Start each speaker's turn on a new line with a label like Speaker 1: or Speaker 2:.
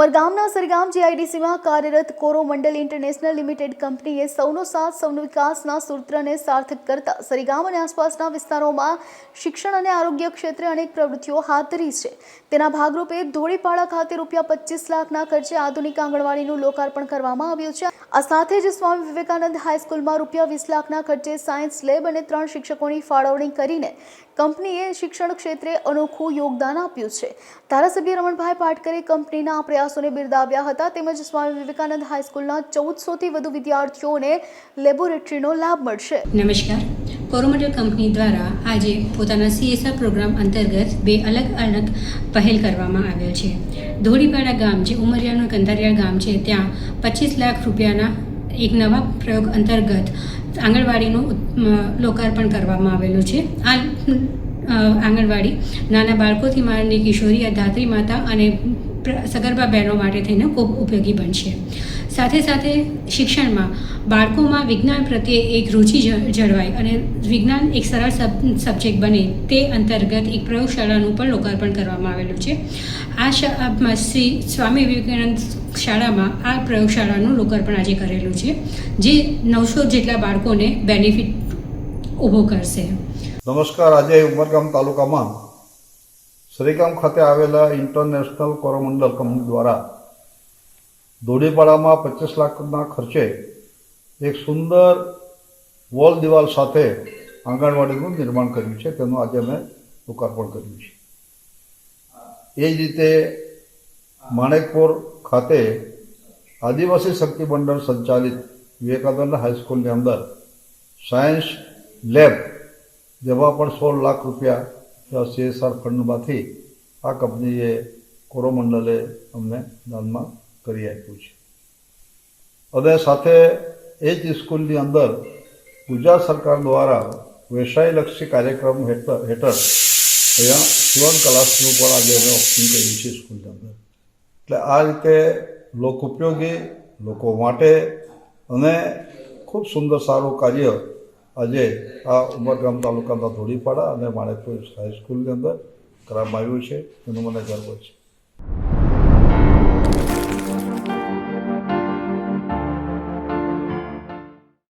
Speaker 1: ઉમરગામના સરગામ જીઆઈડીસીમાં કાર્યરત Coromandel international limited કંપનીએ સૌનો સાથ, સૌનો વિકાસના સૂત્રને સાર્થક કરતા સરીગામ અને આસપાસના વિસ્તારોમાં શિક્ષણ અને આરોગ્ય ક્ષેત્રે અનેક પ્રવૃત્તિઓ હાથ ધરી છે. તેના ભાગરૂપે ધોળીપાડા ખાતે રૂપિયા પચીસ લાખના ખર્ચે આધુનિક આંગણવાડીનું લોકાર્પણ કરવામાં આવ્યું છે. આ સાથે જ સ્વામી વિવેકાનંદ હાઈસ્કૂલમાં રૂપિયા વીસ લાખના ખર્ચે સાયન્સ લેબ અને ત્રણ શિક્ષકોની ફાળવણી કરીને કંપનીએ શિક્ષણ ક્ષેત્રે અનોખું યોગદાન આપ્યું છે. ધારાસભ્ય રમણભાઈ પાટકરે કંપનીના આ પ્રયાસોને બિરદાવ્યા હતા. તેમજ સ્વામી વિવેકાનંદ હાઈસ્કૂલના ચૌદસોથી વધુ વિદ્યાર્થીઓને લેબોરેટરીનો લાભ મળશે.
Speaker 2: નમસ્કાર. કોરોમોડલ કંપની દ્વારા આજે પોતાના સીએસઆર પ્રોગ્રામ અંતર્ગત બે અલગ અલગ પહેલ કરવામાં આવેલ છે. ધોળીપાડા ગામ જે ઉમરિયાનું કંધારિયા ગામ છે, ત્યાં પચીસ લાખ રૂપિયાના એક નવા પ્રયોગ અંતર્ગત આંગણવાડીનું લોકાર્પણ કરવામાં આવેલું છે. આ આંગણવાડી. નાના બાળકોથી માંડીને કિશોરી, આ ધાત્રી માતા અને સગર્ભા બહેનો માટે થઈને ખૂબ ઉપયોગી બનશે. સાથે સાથે શિક્ષણમાં બાળકોમાં વિજ્ઞાન પ્રત્યે એક રુચિ જળવાય અને વિજ્ઞાન એક સરળ સબ્જેક્ટ બને તે અંતર્ગત એક પ્રયોગશાળાનું પણ લોકાર્પણ કરવામાં આવેલું છે. આ શ્રી સ્વામી વિવેકાનંદ શાળામાં આ પ્રયોગશાળાનું લોકાર્પણ આજે કરેલું છે, જે નવસો જેટલા બાળકોને બેનિફિટ ઊભો કરશે.
Speaker 3: નમસ્કાર. આજે ઉમરગામ તાલુકામાં શ્રીગામ ખાતે આવેલા ઇન્ટરનેશનલ કોરોમંડલ કંપની દ્વારા ધોળીપાડામાં પચીસ લાખના ખર્ચે એક સુંદર વોલ દિવાલ સાથે આંગણવાડીનું નિર્માણ કર્યું છે. તેનું આજે અમે લોકાર્પણ કર્યું છે. એ જ રીતે માણેકપુર ખાતે આદિવાસી શક્તિ મંડળ સંચાલિત વિવેકાનંદ હાઈસ્કૂલની અંદર સાયન્સ લેબ જેમાં પણ સોળ લાખ રૂપિયા સીએસઆર ફંડમાંથી આ કંપનીએ કોરોમંડલે અમને દાનમાં કરી આપ્યું છે. અને સાથે એ જ સ્કૂલની અંદર ગુજરાત સરકાર દ્વારા વ્યવસાયલક્ષી કાર્યક્રમ હેઠળ હેઠળ અહીંયા શિવન કલાસનું પણ આજે અમે ઓપનિંગ કર્યું છે સ્કૂલની અંદર. એટલે આ રીતે લોક ઉપયોગી લોકો માટે અને ખૂબ સુંદર સારું કાર્ય આજે આ ઉમરગામ તાલુકાના ધોળીપાડા અને માણેકપુર હાઈસ્કૂલની અંદર કરવામાં આવ્યું છે. એનું મને ગર્વ છે.